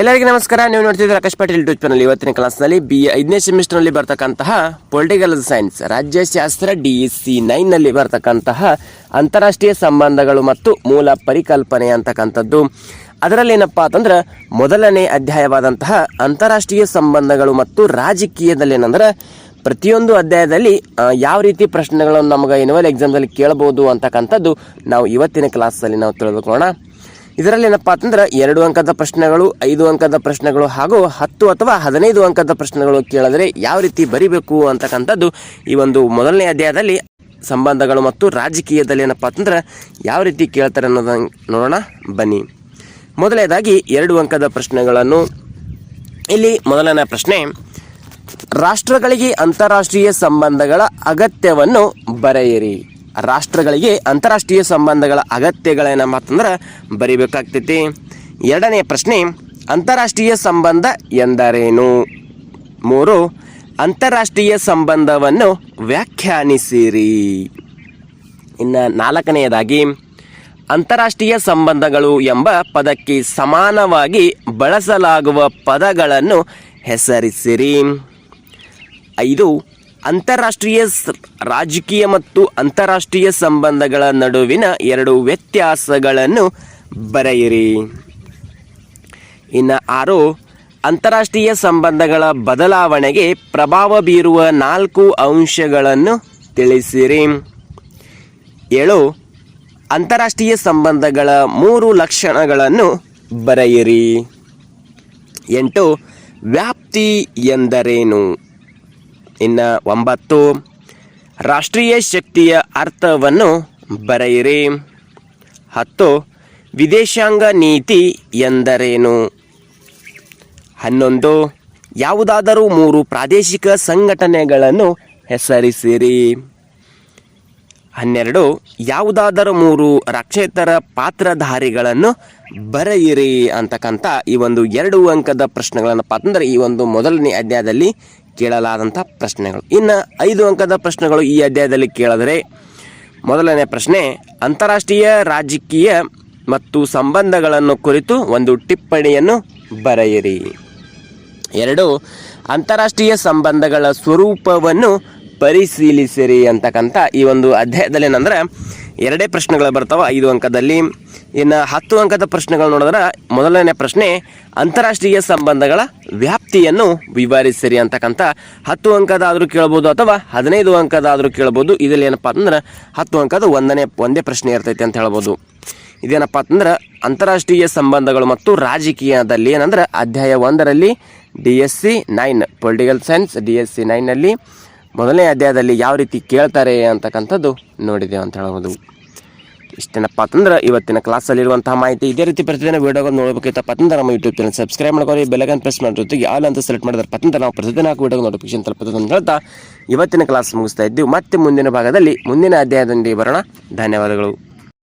ಎಲ್ಲರಿಗೂ ನಮಸ್ಕಾರ. ನೀವು ನೋಡ್ತಿದ್ದೀರಾ ಆಕಾಶ್ ಪಾಟೀಲ್ ಯೂಟ್ಯೂಬ್ ಚಾನಲ್ ಇವತ್ತಿನ ಕ್ಲಾಸ್ನಲ್ಲಿ ಬಿ ಐದನೇ ಸೆಮಿಸ್ಟರ್ನಲ್ಲಿ ಬರ್ತಕ್ಕಂತಹ ಪೊಲಿಟಿಕಲ್ ಸೈನ್ಸ್ ರಾಜ್ಯಶಾಸ್ತ್ರ ಡಿ ಎಸ್ ಸಿ ನೈನ್ನಲ್ಲಿ ಬರ್ತಕ್ಕಂತಹ ಅಂತಾರಾಷ್ಟ್ರೀಯ ಸಂಬಂಧಗಳು ಮತ್ತು ಮೂಲ ಪರಿಕಲ್ಪನೆ ಅಂತಕ್ಕಂಥದ್ದು. ಅದರಲ್ಲಿ ಏನಪ್ಪ ಅಂತಂದ್ರೆ, ಮೊದಲನೇ ಅಧ್ಯಾಯವಾದಂತಹ ಅಂತಾರಾಷ್ಟ್ರೀಯ ಸಂಬಂಧಗಳು ಮತ್ತು ರಾಜಕೀಯದಲ್ಲಿ ಏನಂದ್ರೆ, ಪ್ರತಿಯೊಂದು ಅಧ್ಯಾಯದಲ್ಲಿ ಯಾವ ರೀತಿ ಪ್ರಶ್ನೆಗಳನ್ನು ನಮಗೆ ಎನ್ಯುವಲ್ ಎಕ್ಸಾಮ್ದಲ್ಲಿ ಕೇಳಬಹುದು ಅಂತಕ್ಕಂಥದ್ದು ನಾವು ಇವತ್ತಿನ ಕ್ಲಾಸಲ್ಲಿ ನಾವು ತಿಳಿದುಕೊಳ್ಳೋಣ. ಇದರಲ್ಲಿ ಏನಪ್ಪಾ ಅಂತಂದ್ರೆ ಎರಡು ಅಂಕದ ಪ್ರಶ್ನೆಗಳು, ಐದು ಅಂಕದ ಪ್ರಶ್ನೆಗಳು ಹಾಗೂ ಹತ್ತು ಅಥವಾ ಹದಿನೈದು ಅಂಕದ ಪ್ರಶ್ನೆಗಳು ಕೇಳಿದ್ರೆ ಯಾವ ರೀತಿ ಬರಿಬೇಕು ಅಂತಕ್ಕಂಥದ್ದು ಈ ಒಂದು ಮೊದಲನೇ ಅಧ್ಯಾಯದಲ್ಲಿ ಸಂಬಂಧಗಳು ಮತ್ತು ರಾಜಕೀಯದಲ್ಲಿ ಏನಪ್ಪಾ ಅಂತಂದ್ರೆ ಯಾವ ರೀತಿ ಕೇಳ್ತಾರೆ ಅನ್ನೋದನ್ನ ನೋಡೋಣ, ಬನ್ನಿ. ಮೊದಲನೇದಾಗಿ ಎರಡು ಅಂಕದ ಪ್ರಶ್ನೆಗಳನ್ನು. ಇಲ್ಲಿ ಮೊದಲನೇ ಪ್ರಶ್ನೆ, ರಾಷ್ಟ್ರಗಳಿಗೆ ಅಂತಾರಾಷ್ಟ್ರೀಯ ಸಂಬಂಧಗಳ ಅಗತ್ಯವನ್ನು ಬರೆಯಿರಿ. ರಾಷ್ಟ್ರಗಳಿಗೆ ಅಂತಾರಾಷ್ಟ್ರೀಯ ಸಂಬಂಧಗಳ ಅಗತ್ಯಗಳೇನ ಬರಿಬೇಕಾಗ್ತೈತಿ. ಎರಡನೇ ಪ್ರಶ್ನೆ, ಅಂತಾರಾಷ್ಟ್ರೀಯ ಸಂಬಂಧ ಎಂದರೇನು? ಮೂರು, ಅಂತಾರಾಷ್ಟ್ರೀಯ ಸಂಬಂಧವನ್ನು ವ್ಯಾಖ್ಯಾನಿಸಿರಿ. ಇನ್ನು ನಾಲ್ಕನೆಯದಾಗಿ, ಅಂತಾರಾಷ್ಟ್ರೀಯ ಸಂಬಂಧಗಳು ಎಂಬ ಪದಕ್ಕೆ ಸಮಾನವಾಗಿ ಬಳಸಲಾಗುವ ಪದಗಳನ್ನು ಹೆಸರಿಸಿರಿ. ಐದು ಅಂತಾರಾಷ್ಟ್ರೀಯ ರಾಜಕೀಯ ಮತ್ತು ಅಂತಾರಾಷ್ಟ್ರೀಯ ಸಂಬಂಧಗಳ ನಡುವಿನ ಎರಡು ವ್ಯತ್ಯಾಸಗಳನ್ನು ಬರೆಯಿರಿ. ಇನ್ನು ಆರು, ಅಂತಾರಾಷ್ಟ್ರೀಯ ಸಂಬಂಧಗಳ ಬದಲಾವಣೆಗೆ ಪ್ರಭಾವ ಬೀರುವ ನಾಲ್ಕು ಅಂಶಗಳನ್ನು ತಿಳಿಸಿರಿ. ಏಳು, ಅಂತಾರಾಷ್ಟ್ರೀಯ ಸಂಬಂಧಗಳ ಮೂರು ಲಕ್ಷಣಗಳನ್ನು ಬರೆಯಿರಿ. ಎಂಟು, ವ್ಯಾಪ್ತಿ ಎಂದರೇನು? ಇನ್ನು ಒಂಬತ್ತು. ರಾಷ್ಟ್ರೀಯ ಶಕ್ತಿಯ ಅರ್ಥವನ್ನು ಬರೆಯಿರಿ. ಹತ್ತು. ವಿದೇಶಾಂಗ ನೀತಿ ಎಂದರೇನು? ಹನ್ನೊಂದು. ಯಾವುದಾದರೂ ಮೂರು ಪ್ರಾದೇಶಿಕ ಸಂಘಟನೆಗಳನ್ನು ಹೆಸರಿಸಿರಿ. ಹನ್ನೆರಡು. ಯಾವುದಾದರೂ ಮೂರು ರಕ್ಷೇತರ ಪಾತ್ರಧಾರಿಗಳನ್ನು ಬರೆಯಿರಿ ಅಂತಕ್ಕಂಥ ಈ ಒಂದು ಎರಡು ಅಂಕದ ಪ್ರಶ್ನೆಗಳನ್ನಪ್ಪ ಪಾತ್ರ ಈ ಒಂದು ಮೊದಲನೇ ಅಧ್ಯಾಯದಲ್ಲಿ ಕೇಳಲಾದಂಥ ಪ್ರಶ್ನೆಗಳು. ಇನ್ನು ಐದು ಅಂಕದ ಪ್ರಶ್ನೆಗಳು ಈ ಅಧ್ಯಾಯದಲ್ಲಿ ಕೇಳಿದರೆ, ಮೊದಲನೇ ಪ್ರಶ್ನೆ, ಅಂತಾರಾಷ್ಟ್ರೀಯ, ರಾಜಕೀಯ ಮತ್ತು ಸಂಬಂಧಗಳನ್ನು ಕುರಿತು ಒಂದು ಟಿಪ್ಪಣಿಯನ್ನು ಬರೆಯಿರಿ. ಎರಡು, ಅಂತಾರಾಷ್ಟ್ರೀಯ ಸಂಬಂಧಗಳ ಸ್ವರೂಪವನ್ನು ಪರಿಶೀಲಿಸಿರಿ ಅಂತಕ್ಕಂಥ ಈ ಒಂದು ಅಧ್ಯಾಯದಲ್ಲಿ ಏನಂದ್ರೆ, ಎರಡೇ ಪ್ರಶ್ನೆಗಳು ಬರ್ತಾವೆ. ಐದು ಅಂಕದಲ್ಲಿ. ಇನ್ನು ಹತ್ತು ಅಂಕದ ಪ್ರಶ್ನೆಗಳು ನೋಡಿದ್ರೆ, ಮೊದಲನೇ ಪ್ರಶ್ನೆ, ಅಂತಾರಾಷ್ಟ್ರೀಯ ಸಂಬಂಧಗಳ ವ್ಯಾಪ್ತಿಯನ್ನು ವಿವರಿಸಿರಿ ಅಂತಕ್ಕಂಥ. ಹತ್ತು ಅಂಕದಾದರೂ ಕೇಳ್ಬೋದು ಅಥವಾ ಹದಿನೈದು ಅಂಕದಾದರೂ ಕೇಳ್ಬೋದು. ಇದರಲ್ಲಿ ಏನಪ್ಪ ಅಂದ್ರೆ ಹತ್ತು ಅಂಕದ ಒಂದನೇ, ಒಂದೇ ಪ್ರಶ್ನೆ ಇರ್ತೈತೆ ಅಂತ ಹೇಳ್ಬೋದು. ಇದೇನಪ್ಪ ಅಂತಂದ್ರೆ, ಅಂತಾರಾಷ್ಟ್ರೀಯ ಸಂಬಂಧಗಳು ಮತ್ತು ರಾಜಕೀಯದಲ್ಲಿ ಏನಂದ್ರೆ, ಅಧ್ಯಾಯ ಒಂದರಲ್ಲಿ D S C nine, political science D S C ನೈನಲ್ಲಿ ಮೊದಲನೇ ಅಧ್ಯಾಯದಲ್ಲಿ ಯಾವ ರೀತಿ ಕೇಳ್ತಾರೆ ಅಂತಕ್ಕಂಥದ್ದು ನೋಡಿದೆ ಅಂತ ಹೇಳ್ಬೋದು. ಇಷ್ಟೇನಪ್ಪ ಅಂತಂದ್ರೆ ಇವತ್ತಿನ ಕ್ಲಾಸಲ್ಲಿರುವಂತಹ ಮಾಹಿತಿ ಇದೇ ರೀತಿ ಪ್ರತಿದಿನ ವೀಡಿಯೋಗಳು ನೋಡಬೇಕಿತ್ತಪ್ಪ ಅಂತಂದ್ರೆ ನಮ್ಮ ಯೂಟ್ಯೂಬ್ ಚಾನಲ್ ಸಬ್ಸ್ಕ್ರೈಬ್ ಮಾಡ್ಕೊಳ್ಳಿ ಬೆಲಗನ್ ಪ್ರೆಸ್ ಮಾಡೋ ಜೊತೆಗೆ ಆಲ್ ಅಂತ ಸೆಲೆಕ್ಟ್ ಮಾಡಿದ್ರೆ ಪತ್ತಂತ ನಾವು ಪ್ರತಿದಿನ ವೀಡಿಯೋ ನೋಟಿಫಿಕೇಶನ್ ತಲುಪುತ್ತದೆ ಅಂತ ಹೇಳ್ತಾ ಇವತ್ತಿನ ಕ್ಲಾಸ್ ಮುಗಿಸ್ತಾ ಇದ್ದೀವಿ. ಮತ್ತೆ ಮುಂದಿನ ಭಾಗದಲ್ಲಿ ಮುಂದಿನ ಅಧ್ಯಾಯದೊಂದಿಗೆ ಬರೋಣ. ಧನ್ಯವಾದಗಳು.